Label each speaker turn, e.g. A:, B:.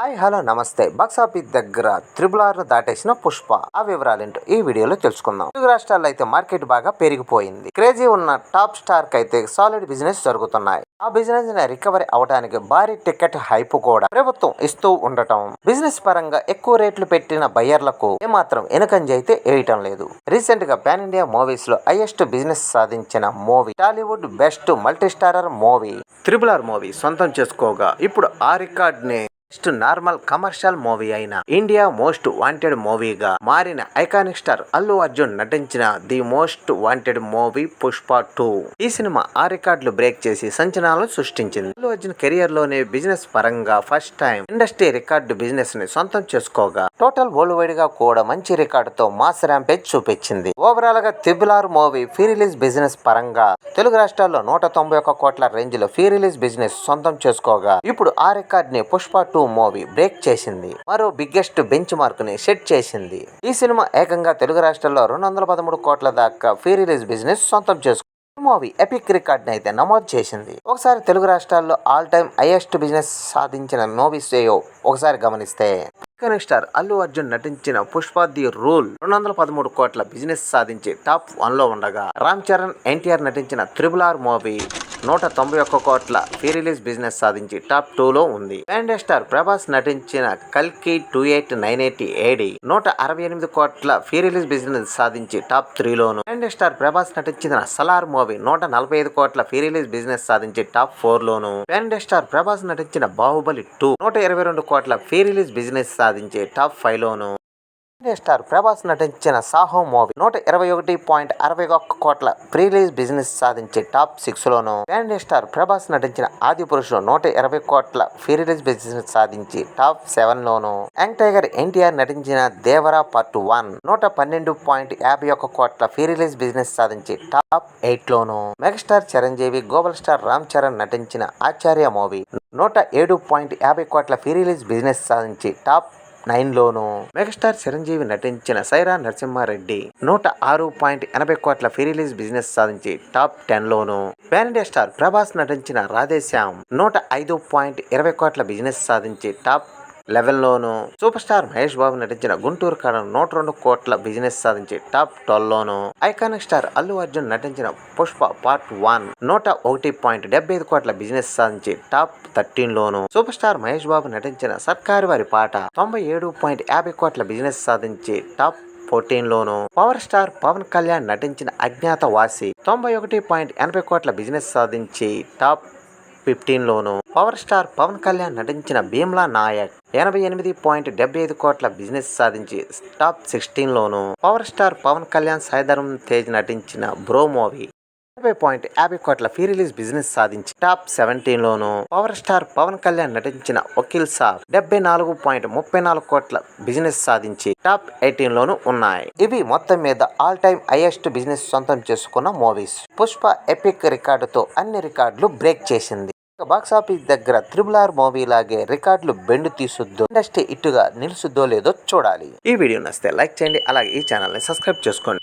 A: Hi hello namaste. Box office దగ్గర triple R దాటేసిన పుష్ప. ఆ వివరాలేంటో ఈ వీడియోలో తెలుసుకుందాం. తెలుగు రాష్ట్రాల్లో అయితే మార్కెట్ బాగా పెరిగిపోయింది. క్రేజీ ఉన్న టాప్ స్టార్కి అయితే సాలిడ్ బిజినెస్ జరుగుతున్నాయి. ఆ బిజినెస్ని రికవరీ అవడానికి భారీ టికెట్ హైప్ కూడా ప్రభుత్వం ఇస్తూ ఉండటం. బిజినెస్ పరంగా ఎక్కువ రేట్లు పెట్టిన బయ్యర్లకు ఏమాత్రం వెనుకంజ అయితే వేయటం లేదు. రీసెంట్గా పాన్ ఇండియా మూవీస్లో హైయెస్ట్ బిజినెస్ సాధించిన movie Tollywood best multi starrer movie. Triple R movie సొంతం చేసుకోగా. ఇప్పుడు ఆ రికార్డ్ని నెక్స్ట్ నార్మల్ కమర్షియల్ మూవీ అయిన ఇండియా మోస్ట్ వాంటెడ్ మూవీగా మారిన ఐకానిక్ స్టార్ అల్లు అర్జున్ నటించిన the most wanted movie Pushpa two. ఈ సినిమా ఆ రికార్డులు బ్రేక్ చేసి సంచలనాలు సృష్టించింది. అల్లు అర్జున్ కెరియర్లోనే బిజినెస్ పరంగా ఫస్ట్ టైం ఇండస్ట్రీ రికార్డు బిజినెస్ని సొంతం చేసుకోగా టోటల్ వరల్డ్ వైడ్గా కూడా మంచి రికార్డుతో మాస్ ర్యాంపేజ్ చూపించింది. ఓవరాల్గా triple R movie pre release business పరంగా తెలుగు రాష్ట్రాల్లో నూట తొంభై ఒక్క కోట్ల రేంజ్లో ఫీ రిలీజ్ బిజినెస్ సొంతం చేసుకోగా ఇప్పుడు ఆ రికార్డ్ని పుష్ప టూ మూవీ బ్రేక్ చేసింది. మరో బిగ్గెస్ట్ బెంచ్ మార్క్ని సెట్ చేసింది. ఈ సినిమా ఏకంగా తెలుగు రాష్ట్రాల్లో రెండు వందల పదమూడు కోట్ల దాకా ఫీ రిలీజ్ బిజినెస్ సొంతం చేసుకుంది మూవీ ఎపిక్ రికార్డ్ని అయితే నమోదు చేసింది. ఒకసారి తెలుగు రాష్ట్రాల్లో ఆల్ టైమ్ హైయెస్ట్ బిజినెస్ సాధించిన మూవీస్ ఏయో ఒకసారి గమనిస్తే స్టార్ అల్లు అర్జున్ నటించిన పుష్ప ది రూల్ రెండు వందల పదమూడు కోట్ల బిజినెస్ సాధించి టాప్ వన్లో ఉండగా రామ్ చరణ్ ఎన్టీఆర్ నటించిన త్రిబుల్ ఆర్ మూవీ నూట తొంభై ఒక్క కోట్ల ఫీ రిలీజ్ బిజినెస్ సాధించి టాప్ టూ లో ఉంది. బ్యాండ్ స్టార్ ప్రభాస్ నటించిన కల్కి two eight nine eighty AD నూట అరవై ఎనిమిది కోట్ల ఫీ రిలీజ్ బిజినెస్ సాధించి టాప్ త్రీ లోను స్టార్ ప్రభాస్ నటించిన సలార్ మూవీ నూట నలభై ఐదు కోట్ల ఫీ రిలీజ్ బిజినెస్ సాధించి టాప్ ఫోర్ లోను బ్యాండ్ స్టార్ ప్రభాస్ నటించిన బాహుబలి టూ నూట ఇరవై రెండు కోట్ల ఫీ రిలీజ్ బిజినెస్ సాధించి టాప్ ఫైవ్ లోను స్టార్ ప్రభాస్ నటించిన సాహో మూవీ నూట ఇరవై ఒకటి పాయింట్ అరవై ఒక్క కోట్ల ప్రీలీజ్ బిజినెస్ సాధించి టాప్ సిక్స్ లోను ఇండియా స్టార్ ప్రభాస్ నటించిన ఆది పురుషుడు నూట ఇరవై కోట్ల ప్రీ బిజినెస్ సాధించి టాప్ సెవెన్ లోను. యంగ్ టైగర్ ఎన్టీఆర్ నటించిన దేవరా పార్ట్ వన్ నూట పన్నెండు పాయింట్ యాభై ఒక్క కోట్ల ప్రీ రిలీజ్ బిజినెస్ సాధించి టాప్ ఎయిట్ లోను. Megastar Chiranjeevi global star Ram Charan నటించిన ఆచార్య మూవీ నూట ఏడు పాయింట్ యాభై కోట్ల ప్రీ రిలీజ్ బిజినెస్ సాధించి టాప్ నైన్లోను మెగాస్టార్ చిరంజీవి నటించిన సైరా నరసింహారెడ్డి నూట ఆరు పాయింట్ ఎనభై కోట్ల ఫ్రీ రిలీజ్ బిజినెస్ సాధించి టాప్ టెన్ లోను పాన్ స్టార్ ప్రభాస్ నటించిన రాధేశ్యామ్ నూట ఐదు పాయింట్ ఇరవై కోట్ల బిజినెస్ సాధించి టాప్ లెవెన్లోనూ సూపర్ స్టార్ మహేష్ బాబు నటించిన గుంటూరు కాడ నూట రెండు కోట్ల బిజినెస్ సాధించి టాప్ ట్వెల్వ్ లోను ఐకానిక్ స్టార్ అల్లు అర్జున్ నటించిన పుష్ప పార్ట్ వన్ నూట ఒకటి పాయింట్ డెబ్బై ఐదు కోట్ల బిజినెస్ సాధించి టాప్ థర్టీన్ లోను సూపర్ స్టార్ మహేష్ బాబు నటించిన సర్కారు వారి పాట తొంభై ఏడు పాయింట్ యాభై కోట్ల బిజినెస్ సాధించి టాప్ ఫోర్టీన్ లోను పవర్ స్టార్ పవన్ కళ్యాణ్ నటించిన అజ్ఞాత వాసి తొంభై ఒకటి పాయింట్ ఎనభై కోట్ల బిజినెస్ సాధించి టాప్ ఫిఫ్టీన్లోను పవర్ స్టార్ పవన్ కళ్యాణ్ నటించిన భీమ్లా నాయక్ ఎనభై ఎనిమిది పాయింట్ డెబ్బై ఐదు కోట్ల బిజినెస్ సాధించి టాప్ సిక్స్టీన్లోనూ పవర్ స్టార్ పవన్ కళ్యాణ్ సాయిధరం తేజ్ నటించిన బ్రో మూవీ ఎనభై పాయింట్ యాభై కోట్ల ఫీ రిలీజ్ బిజినెస్ సాధించి టాప్ సెవెంటీన్లోనూ పవర్ స్టార్ పవన్ కళ్యాణ్ నటించిన వకీల్ సాబ్ డెబ్బై నాలుగు పాయింట్ ముప్పై నాలుగు కోట్ల బిజినెస్ సాధించి టాప్ ఎయిటీన్లోను ఉన్నాయి. ఇవి మొత్తం మీద ఆల్ టైమ్ హైయెస్ట్ బిజినెస్ సొంతం చేసుకున్న మూవీస్. పుష్ప ఎపిక్ రికార్డుతో అన్ని రికార్డులు బ్రేక్ చేసింది. బాక్స్ ఆఫీస్ దగ్గర త్రిబుల్ ఆర్ మూవీ లాగే రికార్డులు బెండు తీసుద్దో. ఇండస్ట్రీ ఇటుగా నిలుసుద్దో లేదో చూడాలి. ఈ వీడియో నచ్చితే లైక్ చేయండి అలాగే ఈ ఛానల్ని సబ్స్క్రైబ్ చేసుకోండి.